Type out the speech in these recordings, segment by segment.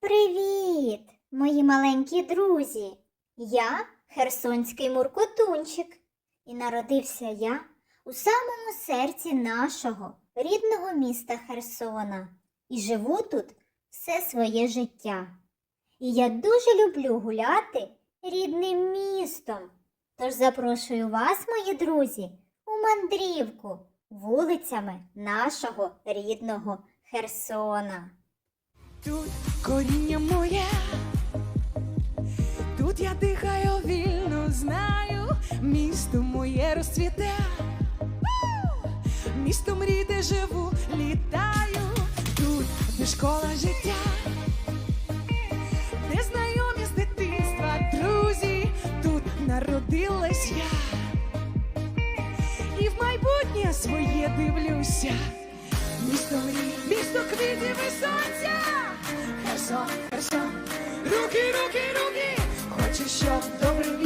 Привіт, мої маленькі друзі! Я Херсонський Муркотунчик, і народився я у самому серці нашого рідного міста Херсона і живу тут все своє життя. І я дуже люблю гуляти рідним містом. Тож запрошую вас, мої друзі, у мандрівку вулицями нашого рідного Херсона. Тут коріння моє, тут я дихаю вільно, знаю, місто моє розцвіте, місто мрій, де живу, літаю, тут де школа життя, своє дивлюся. Місто мрій, місто квітів і сонця. Херсон, Херсон, руки, руки, руки. Хочу, щоб добре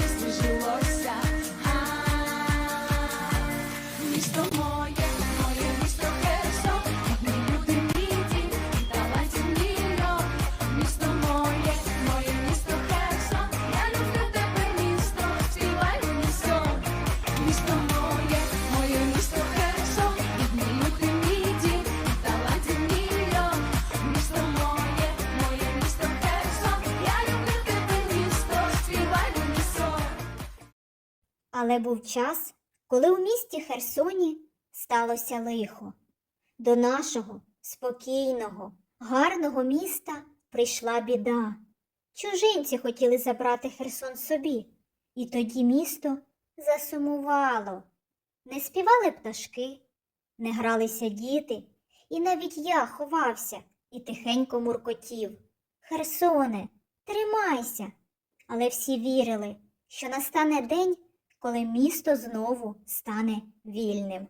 Але був час, коли у місті Херсоні сталося лихо. До нашого спокійного, гарного міста прийшла біда. Чужинці хотіли забрати Херсон собі, і тоді місто засумувало. Не співали пташки, не гралися діти, і навіть я ховався і тихенько муркотів. Херсоне, тримайся. Але всі вірили, що настане день, коли місто знову стане вільним.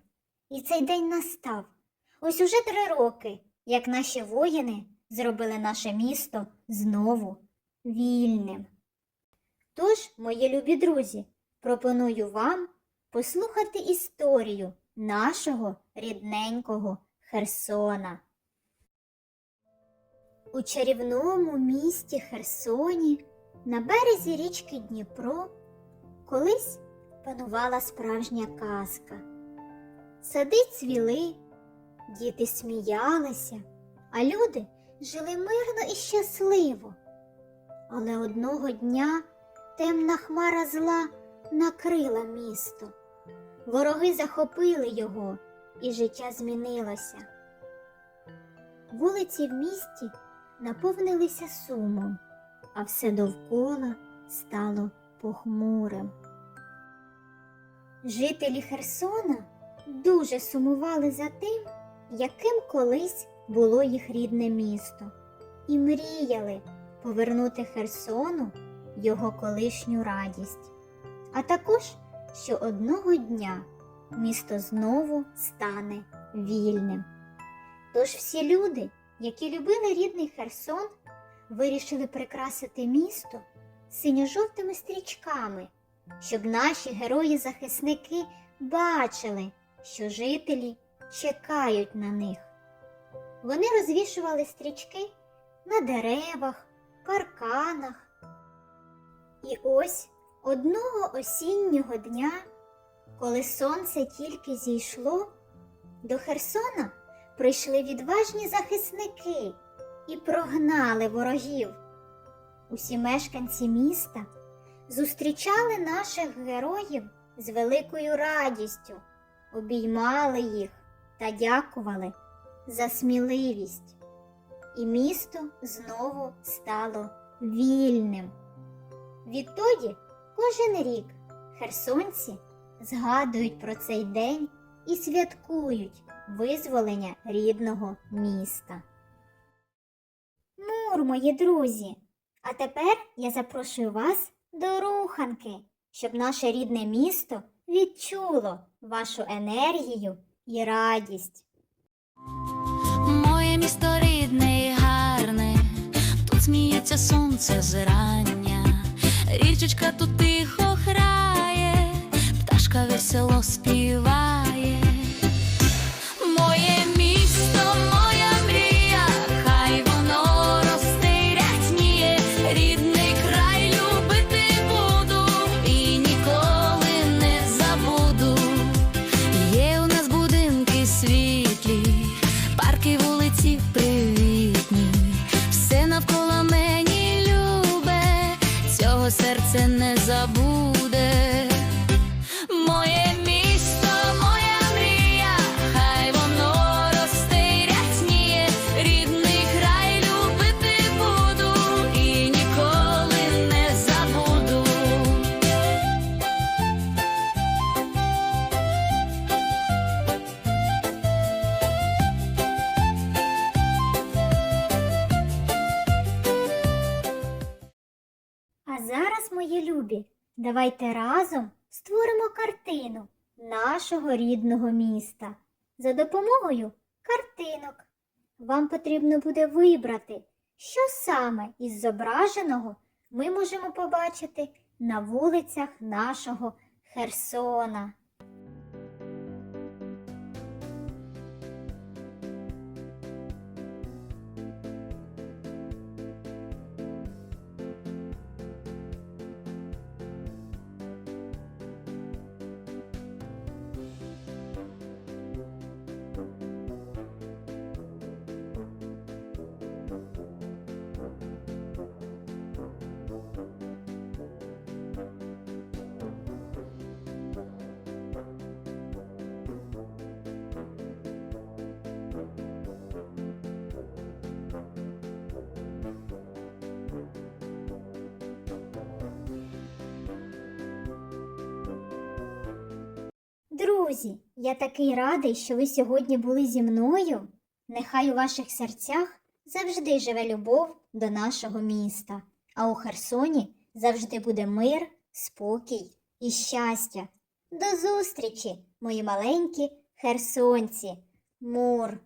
І цей день настав. Ось уже три роки, як наші воїни зробили наше місто знову вільним. Тож, мої любі друзі, пропоную вам послухати історію нашого рідненького Херсона. У чарівному місті Херсоні на березі річки Дніпро колись панувала справжня казка. Сади цвіли, діти сміялися, а люди жили мирно і щасливо. Але одного дня темна хмара зла накрила місто. Вороги захопили його, і життя змінилося. Вулиці в місті наповнилися сумом, а все довкола стало похмурим. Жителі Херсона дуже сумували за тим, яким колись було їх рідне місто, і мріяли повернути Херсону його колишню радість, а також, що одного дня місто знову стане вільним. Тож всі люди, які любили рідний Херсон, вирішили прикрасити місто синьо-жовтими стрічками, щоб наші герої-захисники бачили, що жителі чекають на них. Вони розвішували стрічки на деревах, парканах. І ось одного осіннього дня, коли сонце тільки зійшло, до Херсона прийшли відважні захисники і прогнали ворогів. Усі мешканці міста зустрічали наших героїв з великою радістю, обіймали їх та дякували за сміливість. І місто знову стало вільним. Відтоді кожен рік херсонці згадують про цей день і святкують визволення рідного міста. Мур, мої друзі! А тепер я запрошую вас до руханки, щоб наше рідне місто відчуло вашу енергію і радість. Моє місто рідне і гарне, тут сміється сонце зрання, річечка тут тихо грає, пташка весело співає. Любі, давайте разом створимо картину нашого рідного міста за допомогою картинок. Вам потрібно буде вибрати, що саме із зображеного ми можемо побачити на вулицях нашого Херсона. Друзі, я такий радий, що ви сьогодні були зі мною. Нехай у ваших серцях завжди живе любов до нашого міста, а у Херсоні завжди буде мир, спокій і щастя. До зустрічі, мої маленькі херсонці. Мур!